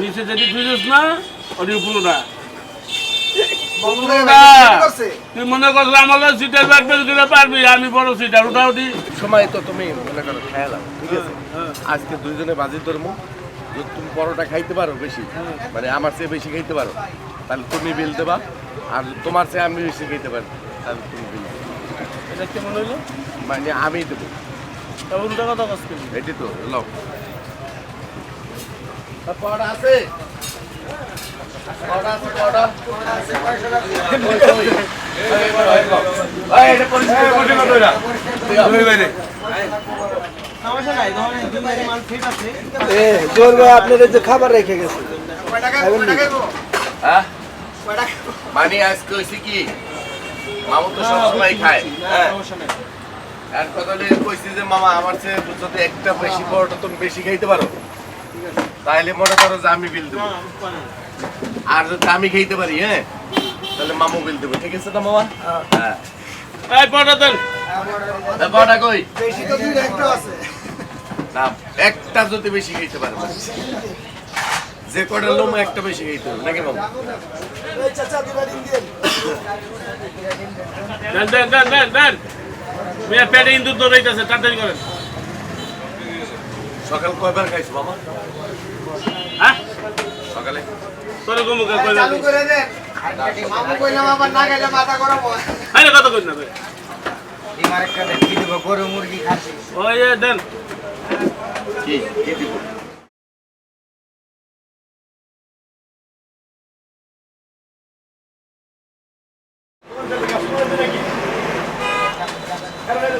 নিচে তুইছিস না ওটি তুই মনে করছ সিটের দিলে পারবি? আমি বড় সিটার ওটা সময় তো তুমি মনে করো ঠিক আছে? আজকে দুইজনে বাজি ধরবো যদি তুমি পরোটা খাইতে পারো বেশি মানে আমার চেয়ে বেশি খাইতে পারো তাহলে তুমি বিল দেবা। আর তোমার চেয়ে আমি বেশি খাইতে পারি তাহলে তুমি বিল দেবা। এটা কেমন হইল? মানে আমি দেবো। উল্টা কথা কাজ? করবি এটি তো লও তা পরোটা আছে? পরোটা আছে পরোটা। এই, এটা পরিষ্কার করে দাও। এ জোর ভাই আপনার যে খাবার রেখে গেছে? মানে আজকে হয়েছে কি? মামু তো সবসময় খায়। হ্যাঁ আর কথা কইছি যে মামা আমার চেয়ে যদি একটা বেশি পরোটা তুমি বেশি খাইতে পারো? তাহলে মনে করো যে আমি বিল দেবো। আর যদি আমি খাইতে পারি হ্যাঁ? তাহলে মামু বিল দেবো। ঠিক আছে তো মামা? হ্যাঁ। এই পটা দেন। পরোটা কই? বেশি তো দুই একটা আছে। না একটা যদি বেশি খাইতে পারো যে কটা লোম একটা বেশি খাইতে হবে নাকি মামা? এই চাচা দিবা দেন দেন দেন দেন দেন। মেয়ে পেটে ইন্দুর দৌড়াইতেছে তাড়াতাড়ি করেন। সকাল কয়বার খাইছো মামা? হ্যাঁ? সকালে? তোরে কমুকে কই চালু করে দেন মামু কইলাম আবার না গেলে মাথা গরম হয়। আরে কত কই না বে ডিমার একটা দেন কি দেবো গরু মুরগি খাসি ওই দেন। কি কি দিব?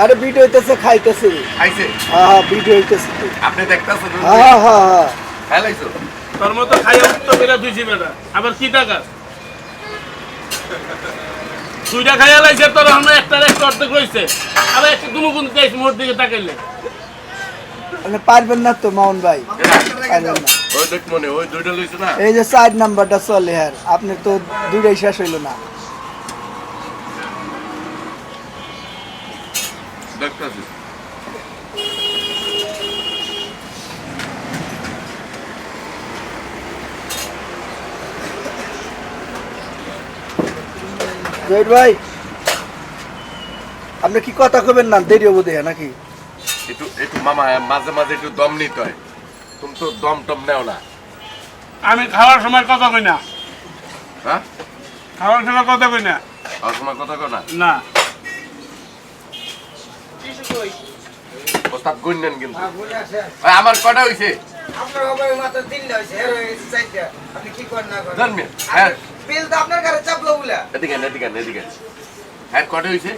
আরে বিট হইতেছে খাইতেছে। খাইছে? হ্যাঁ হ্যাঁ বিট হইতেছে। আপনি দেখতেছেন হ্যাঁ হ্যাঁ হ্যাঁ খেলাইছো তোর মতো খাইয়া উঠতো বেটা আবার কি টাকা? দুইটা খাইয়া লাইছে তোর আমরা একটা একটা অর্ধেক রয়েছে আবার একটা তুমি কোন খাইছ মোর দিকে তাকাইলে। আপনি পারবেন না তো মাউন ভাই। পারবেন না। ওই দেখ মনে ওই দুইটা লইছো না? এই যে চার নাম্বারটা চলে হ্যাঁ আপনি তো দুইটাই শেষ হইল না। জহির ভাই আপনি কি কথা কবেন না? দেরি হব দেয়া নাকি? একটু একটু মামা মাঝে মাঝে একটু দম নিতে হয়। তুমি তো দম টম নেও না। আমি খাওয়ার সময় কথা কই না। হ্যাঁ? খাওয়ার সময় কথা কই না। আর তোমার কথা কই না? না। ওস্তাদ গুননেন কিন্তু। আমার কটা হইছে? আপনার হবে মাত্র তিনটা হয়েছে আপনি কি করেন না করেন? জানবেন হ্যাঁ। বিল তো আপনার কাছে চাপলো বলে। এদিকে আন, এদিকে আন, এদিকে আন। হ্যাঁ কটা হইছে?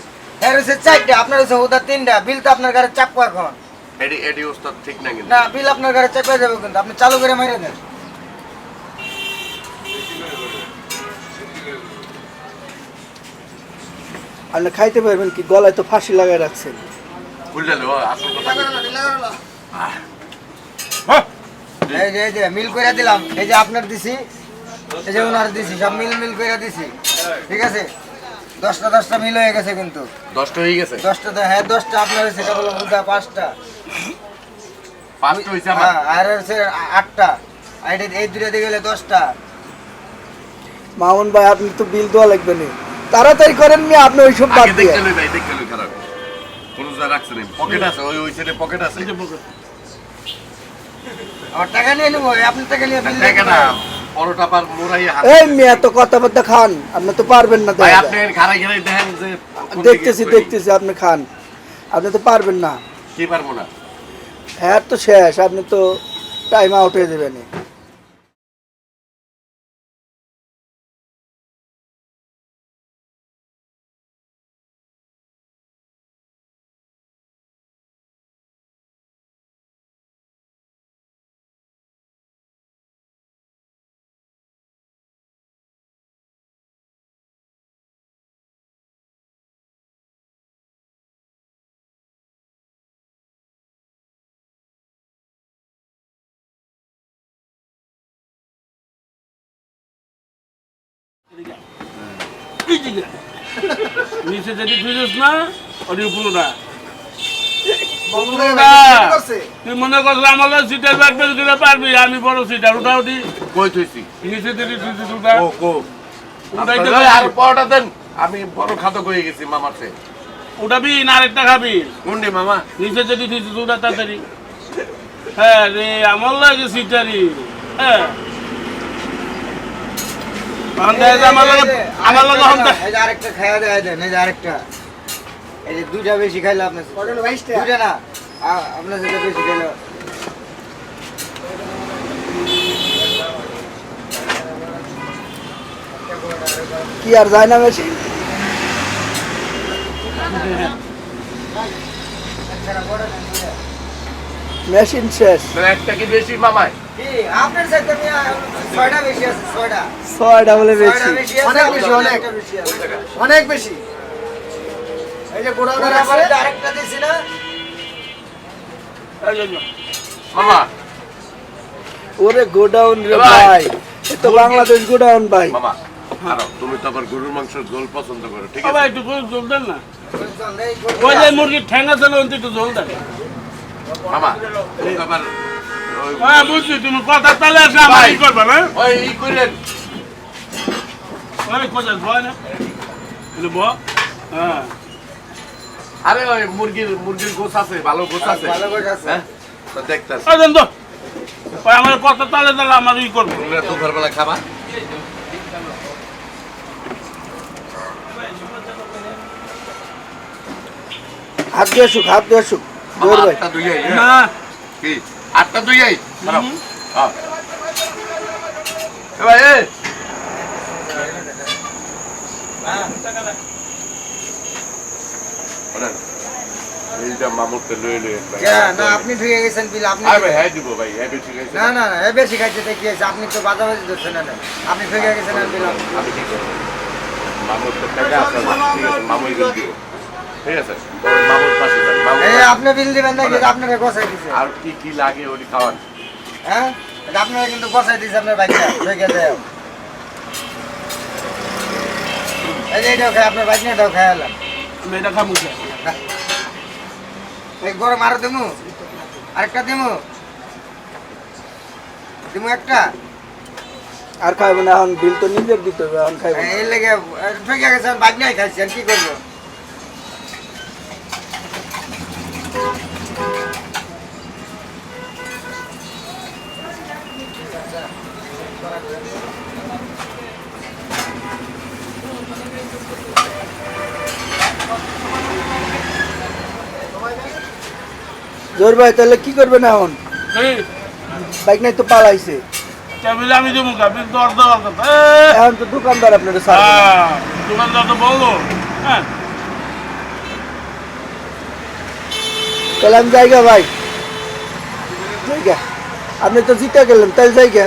এর হয়েছে চারটা আপনার হয়েছে ওটা তিনটা। বিল তো আপনার কাছে চাপবো এখন এডি এডি ওস্তাদ ঠিক না কিন্তু। না বিল আপনার কাছে চাপে যাবে কিন্তু আপনি চালু করে মেরে দেন। আপনি খাইতে পারবেন কি গলায় তো ফাঁসি লাগাই রাখছেন। আসল কথা হ্যাঁ। এই যে এই যে মিল করে দিলাম। এই যে আপনার দিছি এই যে ওনার দিছি সব মিল মিল করে দিছি। ঠিক আছে? দশটা দশটা মিল হয়ে গেছে কিন্তু। দশটা হয়ে গেছে? দশটা হ্যাঁ দশটা আপনার হয়েছে এটা বলো উল্টা পাঁচটা। হ্যাঁ আর হচ্ছে আটটা। আর এটা- এই দুটো দিয়ে গেলে দশটা। মামুন ভাই আপনি তো বিল দেওয়া লাগবে না। তাড়াতাড়ি করেন নি আপনি ওইসব বাদ আগে দিয়ে কোন যা রাখছে নেই পকেট আছে ওই ওই সাইডে পকেট আছে। আমার টাকা নিয়ে নেব আপনি টাকা নিয়ে দেখে না না। পরোটা পার মোরাই এই মেয়ে তো কথা খান আপনি তো পারবেন না ভাই আপনি যায়। খারাই খারাই দেখেন যে দেখতেছি দেখতেছি আপনি খান। আপনি তো পারবেন না। কি পারব না? হ্যাঁ তো শেষ আপনি তো টাইম আউট হয়ে যাবে নিচে যেটি তুইছিস না ওটি উপরটা তুই মনে করছিস আমাকে সিটের ব্যাগ বের পারবি আমি বড় সিটার ওটা ওটি কই থইছি নিচে ওটা। ও কো। আর পরোটা দেন আমি বড় খাদক হয়ে গেছি মামার চেয়ে উঠাবি না আরেকটা খাবি। কোনটি মামা? নিচে যদি তুইছিস ওটা তাড়াতাড়ি। হ্যাঁ রে আমার লাগে সিটারি হ্যাঁ। আমার লাগে আমার লাগে হন এই যে আরেকটা খাইয়া দেয় দেন এই যে আরেকটা। এই যে দুইটা বেশি খাইলে আপনার দুইটা না আপনার সাথে বেশি খাইলে। কি আর যায় না মেশিন মেশিন শেষ। একটা কি বেশি মামায়? কি? আপনার সাথে আমি আ, ছয়টা বেশি আছে ছয়টা। ছয়টা বলে বেশি ছয়টা বেশি। আছে অনেক বেশি, অনেক। একটা বেশি আছে। অনেক বেশি। এই যে গোডাউনের আবার আরেকটা দিছি না? মামা। ওরে গোডাউন রে ভাই। এ তো বাংলাদেশ গোডাউন ভাই। মামা তুমি তো আবার গরুর মাংসের ঝোল পছন্দ করো ঠিক সবাই আছে? একটু জল দেন না? ওই যে মুরগির ঠ্যাং আছে না একটু জল দেন। মামা তুমি আবার ওই- হ্যাঁ বুঝছি তুমি কথা তাহলে আসলে আমার। ই করবে না? ওই ই কইলেন ওই কোথায়? ভয় না? হ্যাঁ। আরে ওই মুরগির মুরগির গোছ আছে ভালো গোছ আছে। ভালো গোছ আছে। হ্যাঁ? তো দেখতাছি। ওই দেন তো ওই আমার কথা তাহলে তাহলে আমার ই করবে। তোমরা দুপুরবেলা খাবা। হাত দিয়ে আসুক হাত দিয়ে আসুক। হ্যাঁ? না। কি? আটটা দুই। হুম। হ্যাঁ। ভাই এ শোনেন, এইটা মামুরকে লয়ে লয়ে একটা- যা, না আপনি ঢুকে গেছেন বিল আপনি হ্যাঁ দিব ভাই হ্যাঁ না না না এ বেশি খাইছে তো কি আছে আপনি তো বাজাবাজি ধরছেন না না। আপনি ঢুকে গেছেন আর বিল মামুর তো টাকা আছে আছে মামুই বিল দিব ঠিক আছে মামুর পাশে যান, মামুর আপনি বিল দিবেন আপনারা গোছাই দিছে? আর কি কি লাগে ওটি খাওয়ান। হ্যাঁ? আপনারা কিন্তু গোছাই দিছে আপনার বাইকটা ঢুকে দেয়। এই যে এটাও খাই আপনার বাইক নিয়ে খাই এলাম আমি এটা খাব এই গরম আরও দিমু? আরেকটা দিমু? দিমু একটা? আর খাইবো না এখন বিল তো নিজের দিতে হবে এখন খাইবো না। এই লেগে ঢুকে গেছে বাইক নিয়ে খাইছি আর কি করব? জোর ভাই তাহলে কি করবে না এখন? বাইক নাই তো পালাইছে। আমি দেবো এখন তো দোকানদার আপনার। হ্যাঁ, দোকানদার তো বলল। হ্যাঁ। জায়গা ভাই। জায়গা আপনি তো জিতে গেলেন তাই জায়গা